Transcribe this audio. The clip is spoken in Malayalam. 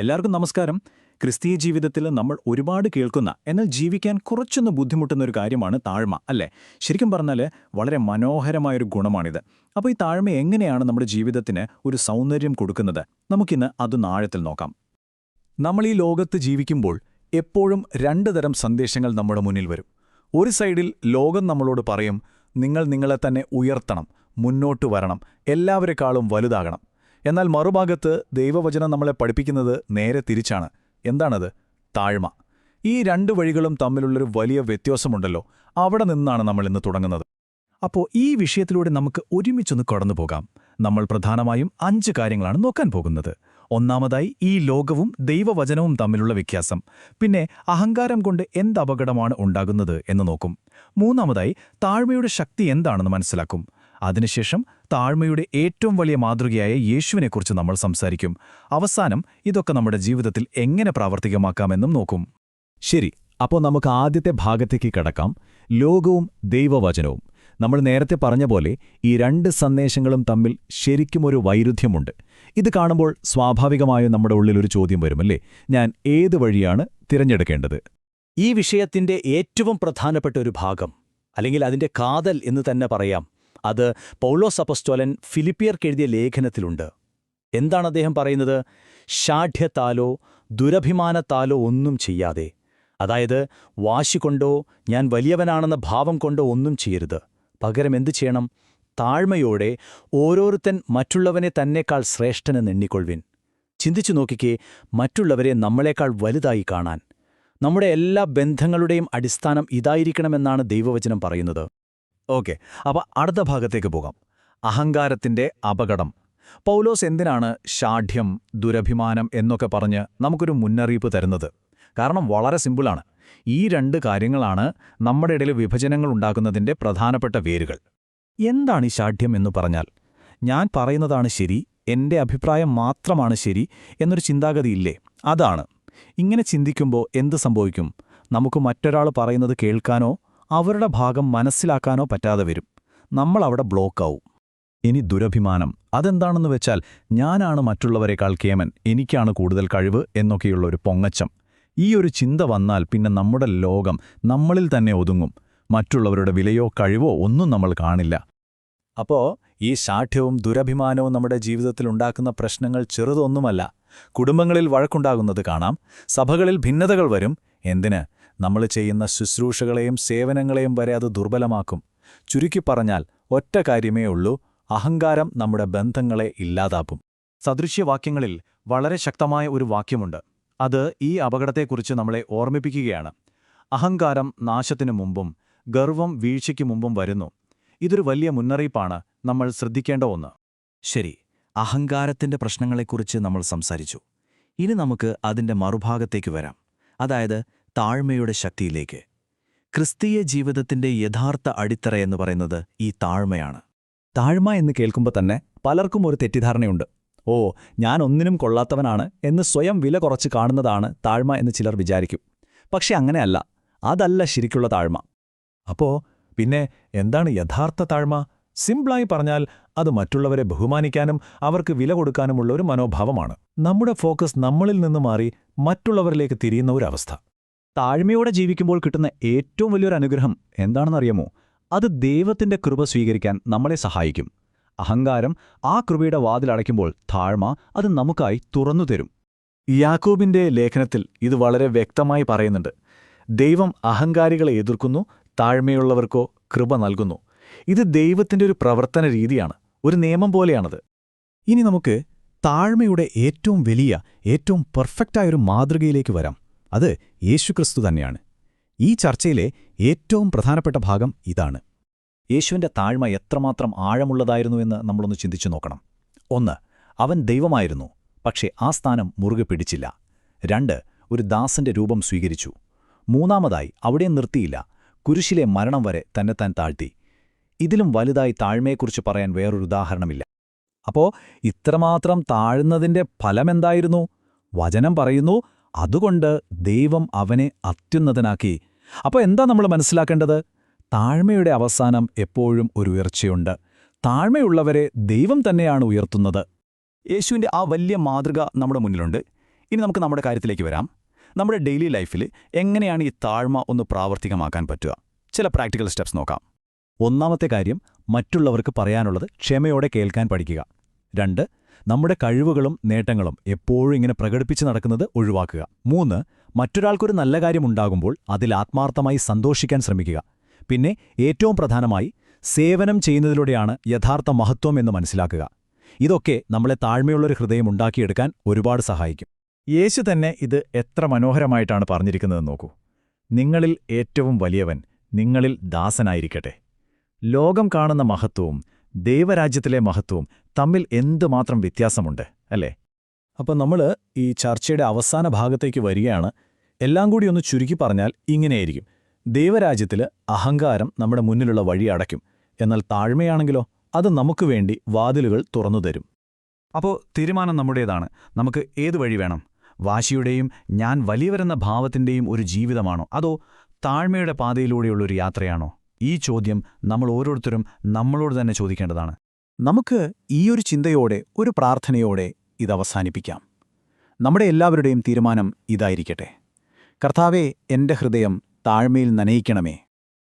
എല്ലാവർക്കും നമസ്കാരം. ക്രിസ്തീയ ജീവിതത്തിൽ നമ്മൾ ഒരുപാട് കേൾക്കുന്ന എന്നാൽ ജീവിക്കാൻ കുറച്ചൊന്ന് ബുദ്ധിമുട്ടുന്ന ഒരു കാര്യമാണ് താഴ്മ അല്ലേ? ശരിക്കും പറഞ്ഞാൽ വളരെ മനോഹരമായൊരു ഗുണമാണിത്. അപ്പോൾ ഈ താഴ്മ എങ്ങനെയാണ് നമ്മുടെ ജീവിതത്തിന് ഒരു സൗന്ദര്യം കൊടുക്കുന്നത്? നമുക്കിന്ന് അത് ആഴത്തിൽ നോക്കാം. നമ്മൾ ഈ ലോകത്ത് ജീവിക്കുമ്പോൾ എപ്പോഴും രണ്ട് തരം സന്ദേശങ്ങൾ നമ്മുടെ മുന്നിൽ വരും. ഒരു സൈഡിൽ ലോകം നമ്മളോട് പറയും നിങ്ങൾ നിങ്ങളെ തന്നെ ഉയർത്തണം മുന്നോട്ട് വരണം എല്ലാവരെക്കാളും വലുതാകണം. എന്നാൽ മറുഭാഗത്ത് ദൈവവചനം നമ്മളെ പഠിപ്പിക്കുന്നത് നേരെ തിരിച്ചാണ്. എന്താണത്? താഴ്മ. ഈ രണ്ട് വഴികളും തമ്മിലുള്ളൊരു വലിയ വ്യത്യാസമുണ്ടല്ലോ. അവിടെ നിന്നാണ് നമ്മൾ ഇന്ന് തുടങ്ങുന്നത്. അപ്പോൾ ഈ വിഷയത്തിലൂടെ നമുക്ക് ഒരുമിച്ചൊന്ന് കടന്നു പോകാം. നമ്മൾ പ്രധാനമായും അഞ്ച് കാര്യങ്ങളാണ് നോക്കാൻ പോകുന്നത്. ഒന്നാമതായി ഈ ലോകവും ദൈവവചനവും തമ്മിലുള്ള വ്യത്യാസം. പിന്നെ അഹങ്കാരം കൊണ്ട് എന്ത് അപകടമാണ് ഉണ്ടാകുന്നത് എന്ന് നോക്കും. മൂന്നാമതായി താഴ്മയുടെ ശക്തി എന്താണെന്ന് മനസ്സിലാക്കും. അതിനുശേഷം താഴ്മയുടെ ഏറ്റവും വലിയ മാതൃകയായ യേശുവിനെക്കുറിച്ച് നമ്മൾ സംസാരിക്കും. അവസാനം ഇതൊക്കെ നമ്മുടെ ജീവിതത്തിൽ എങ്ങനെ പ്രാവർത്തികമാക്കാമെന്നും നോക്കും. ശരി അപ്പോൾ നമുക്ക് ആദ്യത്തെ ഭാഗത്തേക്ക് കടക്കാം. ലോകവും ദൈവവചനവും. നമ്മൾ നേരത്തെ പറഞ്ഞ പോലെ ഈ രണ്ട് സന്ദേശങ്ങളും തമ്മിൽ ശരിക്കും ഒരു വൈരുദ്ധ്യമുണ്ട്. ഇത് കാണുമ്പോൾ സ്വാഭാവികമായും നമ്മുടെ ഉള്ളിലൊരു ചോദ്യം വരുമല്ലേ ഞാൻ ഏത് വഴിയാണ് തിരഞ്ഞെടുക്കേണ്ടത്? ഈ വിഷയത്തിന്റെ ഏറ്റവും പ്രധാനപ്പെട്ട ഒരു ഭാഗം അല്ലെങ്കിൽ അതിന്റെ കാതൽ എന്ന് തന്നെ പറയാം അത് പൗലോസ് അപ്പസ്റ്റോലൻ ഫിലിപ്പിയർക്കെഴുതിയ ലേഖനത്തിലുണ്ട്. എന്താണ് അദ്ദേഹം പറയുന്നത്? ഷാഠ്യത്താലോ ദുരഭിമാനത്താലോ ഒന്നും ചെയ്യാതെ. അതായത് വാശികൊണ്ടോ ഞാൻ വലിയവനാണെന്ന ഭാവം കൊണ്ടോ ഒന്നും ചെയ്യരുത്. പകരം എന്തു ചെയ്യണം? താഴ്മയോടെ ഓരോരുത്തൻ മറ്റുള്ളവനെ തന്നെക്കാൾ ശ്രേഷ്ഠനെന്ന് എണ്ണിക്കൊള്ളുവിൻ. ചിന്തിച്ചു നോക്കിക്കേ മറ്റുള്ളവരെ നമ്മളെക്കാൾ വലുതായി കാണാൻ. നമ്മുടെ എല്ലാ ബന്ധങ്ങളുടെയും അടിസ്ഥാനം ഇതായിരിക്കണമെന്നാണ് ദൈവവചനം പറയുന്നത്. ഓക്കെ. അപ്പോൾ അടുത്ത ഭാഗത്തേക്ക് പോകാം. അഹങ്കാരത്തിന്റെ അപകടം. പൗലോസ് എന്തിനാണ് ഷാഠ്യം ദുരഭിമാനം എന്നൊക്കെ പറഞ്ഞ് നമുക്കൊരു മുന്നറിയിപ്പ് തരുന്നത്? കാരണം വളരെ സിമ്പിളാണ്. ഈ രണ്ട് കാര്യങ്ങളാണ് നമ്മുടെ ഇടയിൽ വിഭജനങ്ങൾ ഉണ്ടാക്കുന്നതിന്റെ പ്രധാനപ്പെട്ട വേരുകൾ. എന്താണ് ഈ ഷാഠ്യം എന്ന് പറഞ്ഞാൽ? ഞാൻ പറയുന്നതാണ് ശരി എന്റെ അഭിപ്രായം മാത്രമാണ് ശരി എന്നൊരു ചിന്താഗതിയില്ലേ അതാണ്. ഇങ്ങനെ ചിന്തിക്കുമ്പോൾ എന്ത് സംഭവിക്കും? നമുക്ക് മറ്റൊരാൾ പറയുന്നത് കേൾക്കാനോ അവരുടെ ഭാഗം മനസ്സിലാക്കാനോ പറ്റാതെ വരും. നമ്മളവിടെ ബ്ലോക്കാവും. ഇനി ദുരഭിമാനം. അതെന്താണെന്ന് വെച്ചാൽ ഞാനാണ് മറ്റുള്ളവരെക്കാൾ കേമൻ എനിക്കാണ് കൂടുതൽ കഴിവ് എന്നൊക്കെയുള്ള ഒരു പൊങ്ങച്ചം. ഈ ഒരു ചിന്ത വന്നാൽ പിന്നെ നമ്മുടെ ലോകം നമ്മളിൽ തന്നെ ഒതുങ്ങും. മറ്റുള്ളവരുടെ വിലയോ കഴിവോ ഒന്നും നമ്മൾ കാണില്ല. അപ്പോ ഈ ശാഠ്യവും ദുരഭിമാനവും നമ്മുടെ ജീവിതത്തിൽ ഉണ്ടാക്കുന്ന പ്രശ്നങ്ങൾ ചെറുതൊന്നുമല്ല. കുടുംബങ്ങളിൽ വഴക്കുണ്ടാകുന്നത് കാണാം. സഭകളിൽ ഭിന്നതകൾ വരും. എന്തിന്? നമ്മൾ ചെയ്യുന്ന ശുശ്രൂഷകളെയും സേവനങ്ങളെയും വരെ അത് ദുർബലമാക്കും. ചുരുക്കി പറഞ്ഞാൽ ഒറ്റ കാര്യമേ ഉള്ളൂ അഹങ്കാരം നമ്മുടെ ബന്ധങ്ങളെ ഇല്ലാതാക്കും. സദൃശ്യവാക്യങ്ങളിൽ വളരെ ശക്തമായ ഒരു വാക്യമുണ്ട്. അത് ഈ അപകടത്തെക്കുറിച്ച് നമ്മളെ ഓർമ്മിപ്പിക്കുകയാണ്. അഹങ്കാരം നാശത്തിനു മുമ്പും ഗർവം വീഴ്ചയ്ക്കു മുമ്പും വരുന്നു. ഇതൊരു വലിയ മുന്നറിയിപ്പാണ് നമ്മൾ ശ്രദ്ധിക്കേണ്ട ഒന്ന്. ശരി അഹങ്കാരത്തിന്റെ പ്രശ്നങ്ങളെക്കുറിച്ച് നമ്മൾ സംസാരിച്ചു. ഇനി നമുക്ക് അതിന്റെ മറുഭാഗത്തേക്ക് വരാം. അതായത് താഴ്മയുടെ ശക്തിയിലേക്ക്. ക്രിസ്തീയ ജീവിതത്തിന്റെ യഥാർത്ഥ അടിത്തറ എന്ന് പറയുന്നത് ഈ താഴ്മയാണ്. താഴ്മ എന്ന് കേൾക്കുമ്പോൾ തന്നെ പലർക്കും ഒരു തെറ്റിദ്ധാരണയുണ്ട്. ഓ ഞാൻ ഒന്നിനും കൊള്ളാത്തവനാണ് എന്ന് സ്വയം വില കുറച്ച് കാണുന്നതാണ് താഴ്മ എന്ന് ചിലർ വിചാരിക്കും. പക്ഷെ അങ്ങനെയല്ല. അതല്ല ശരിക്കുള്ള താഴ്മ. അപ്പോ പിന്നെ എന്താണ് യഥാർത്ഥ താഴ്മ? സിംപിളായി പറഞ്ഞാൽ അത് മറ്റുള്ളവരെ ബഹുമാനിക്കാനും അവർക്ക് വില കൊടുക്കാനുമുള്ള ഒരു മനോഭാവമാണ്. നമ്മുടെ ഫോക്കസ് നമ്മളിൽ നിന്ന് മാറി മറ്റുള്ളവരിലേക്ക് തിരിയുന്ന ഒരവസ്ഥ താഴ്മയോടെ ജീവിക്കുമ്പോൾ കിട്ടുന്ന ഏറ്റവും വലിയൊരു അനുഗ്രഹം എന്താണെന്നറിയാമോ? അത് ദൈവത്തിന്റെ കൃപ സ്വീകരിക്കാൻ നമ്മളെ സഹായിക്കും. അഹങ്കാരം ആ കൃപയുടെ വാതിലടയ്ക്കുമ്പോൾ താഴ്മ അത് നമുക്കായി തുറന്നു തരും. യാക്കോബിന്റെ ലേഖനത്തിൽ ഇത് വളരെ വ്യക്തമായി പറയുന്നുണ്ട്. ദൈവം അഹങ്കാരികളെ എതിർക്കുന്നു താഴ്മയുള്ളവർക്കോ കൃപ നൽകുന്നു. ഇത് ദൈവത്തിന്റെ ഒരു പ്രവർത്തന രീതിയാണ് ഒരു നിയമം പോലെയാണത്. ഇനി നമുക്ക് താഴ്മയുടെ ഏറ്റവും വലിയ ഏറ്റവും പെർഫെക്റ്റായൊരു മാതൃകയിലേക്ക് വരാം. അത് യേശുക്രിസ്തു തന്നെയാണ്. ഈ ചർച്ചയിലെ ഏറ്റവും പ്രധാനപ്പെട്ട ഭാഗം ഇതാണ്. യേശുവിന്റെ താഴ്മ എത്രമാത്രം ആഴമുള്ളതായിരുന്നു എന്ന് നമ്മളൊന്ന് ചിന്തിച്ചു നോക്കണം. ഒന്ന് അവൻ ദൈവമായിരുന്നു പക്ഷേ ആ സ്ഥാനം മുറുകെ പിടിച്ചില്ല. രണ്ട് ഒരു ദാസന്റെ രൂപം സ്വീകരിച്ചു. മൂന്നാമതായി അവിടെ നിർത്തിയില്ല. കുരിശിലെ മരണം വരെ തന്നെ താൻ താഴ്ത്തി. ഇതിലും വലുതായി താഴ്മയെക്കുറിച്ച് പറയാൻ വേറൊരു ഉദാഹരണമില്ല. അപ്പോൾ ഇത്രമാത്രം താഴ്ന്നതിന്റെ ഫലമെന്തായിരുന്നു? വചനം പറയുന്നു അതുകൊണ്ട് ദൈവം അവനെ അത്യുന്നതനാക്കി. അപ്പോൾ എന്താ നമ്മൾ മനസ്സിലാക്കേണ്ടത്? താഴ്മയുടെ അവസാനം എപ്പോഴും ഒരു ഉയർച്ചയുണ്ട്. താഴ്മയുള്ളവരെ ദൈവം തന്നെയാണ് ഉയർത്തുന്നത്. യേശുവിന്റെ ആ വലിയ മാതൃക നമ്മുടെ മുന്നിലുണ്ട്. ഇനി നമുക്ക് നമ്മുടെ കാര്യത്തിലേക്ക് വരാം. നമ്മുടെ ഡെയിലി ലൈഫിൽ എങ്ങനെയാണ് ഈ താഴ്മ ഒന്ന് പ്രാവർത്തികമാക്കാൻ പറ്റുക? ചില പ്രാക്ടിക്കൽ സ്റ്റെപ്സ് നോക്കാം. ഒന്നാമത്തെ കാര്യം മറ്റുള്ളവർക്ക് പറയാനുള്ളത് ക്ഷമയോടെ കേൾക്കാൻ പഠിക്കുക. രണ്ട് നമ്മുടെ കഴിവുകളും നേട്ടങ്ങളും എപ്പോഴും ഇങ്ങനെ പ്രകടിപ്പിച്ച് നടക്കുന്നത് ഒഴിവാക്കുക. മൂന്ന് മറ്റൊരാൾക്കൊരു നല്ല കാര്യമുണ്ടാകുമ്പോൾ അതിൽ ആത്മാർത്ഥമായി സന്തോഷിക്കാൻ ശ്രമിക്കുക. പിന്നെ ഏറ്റവും പ്രധാനമായി സേവനം ചെയ്യുന്നതിലൂടെയാണ് യഥാർത്ഥ മഹത്വം എന്ന് മനസ്സിലാക്കുക. ഇതൊക്കെ നമ്മളെ താഴ്മയുള്ളൊരു ഹൃദയം ഉണ്ടാക്കിയെടുക്കാൻ ഒരുപാട് സഹായിക്കും. യേശു തന്നെ ഇത് എത്ര മനോഹരമായിട്ടാണ് പറഞ്ഞിരിക്കുന്നത് നോക്കൂ. നിങ്ങളിൽ ഏറ്റവും വലിയവൻ നിങ്ങളിൽ ദാസനായിരിക്കട്ടെ. ലോകം കാണുന്ന മഹത്വവും ദൈവരാജ്യത്തിലെ മഹത്വവും തമ്മിൽ എന്തുമാത്രം വ്യത്യാസമുണ്ട് അല്ലേ? അപ്പോൾ നമ്മൾ ഈ ചർച്ചയുടെ അവസാന ഭാഗത്തേക്ക് വരികയാണ്. എല്ലാം കൂടി ഒന്ന് ചുരുക്കി പറഞ്ഞാൽ ഇങ്ങനെയായിരിക്കും. ദൈവരാജ്യത്തിൽ അഹങ്കാരം നമ്മുടെ മുന്നിലുള്ള വഴി അടയ്ക്കും. എന്നാൽ താഴ്മയാണെങ്കിലോ അത് നമുക്ക് വേണ്ടി വാതിലുകൾ തുറന്നു തരും. അപ്പോൾ തീരുമാനം നമ്മുടേതാണ്. നമുക്ക് ഏത് വഴി വേണം? വാശിയുടെയും ഞാൻ വലിയവരെന്ന ഭാവത്തിന്റെയും ഒരു ജീവിതമാണോ? അതോ താഴ്മയുടെ പാതയിലൂടെയുള്ളൊരു യാത്രയാണോ? ഈ ചോദ്യം നമ്മൾ ഓരോരുത്തരും നമ്മളോട് തന്നെ ചോദിക്കേണ്ടതാണ്. നമുക്ക് ഈ ഒരു ചിന്തയോടെ ഒരു പ്രാർത്ഥനയോടെ ഇത് അവസാനിപ്പിക്കാം. നമ്മുടെ എല്ലാവരുടെയും തീരുമാനം ഇതായിരിക്കട്ടെ. കർത്താവെ എന്റെ ഹൃദയം താഴ്മയിൽ നനയിക്കണമേ.